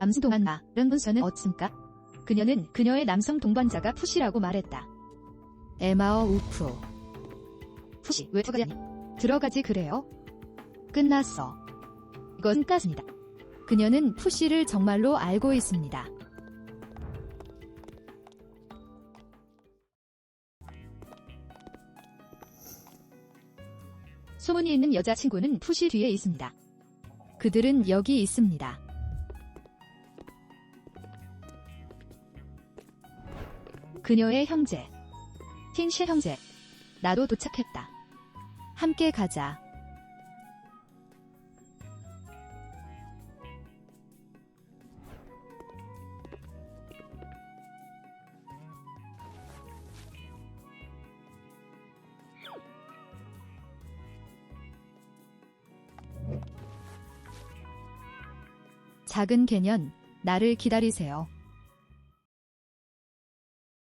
남성 동안마 른 문서는 어떻습니까? 그녀는 그녀의 남성 동반자가 푸시라고 말했다. 에마어 우프 푸시 왜 들어가니? 들어가지 그래요? 끝났어. 이건 가스입니다. 그녀는 푸시를 정말로 알고 있습니다. 소문이 있는 여자친구는 푸시 뒤에 있습니다. 그들은 여기 있습니다. 그녀의 형제. 틴시 형제. 나도 도착했다. 함께 가자. 작은 개년, 나를 기다리세요.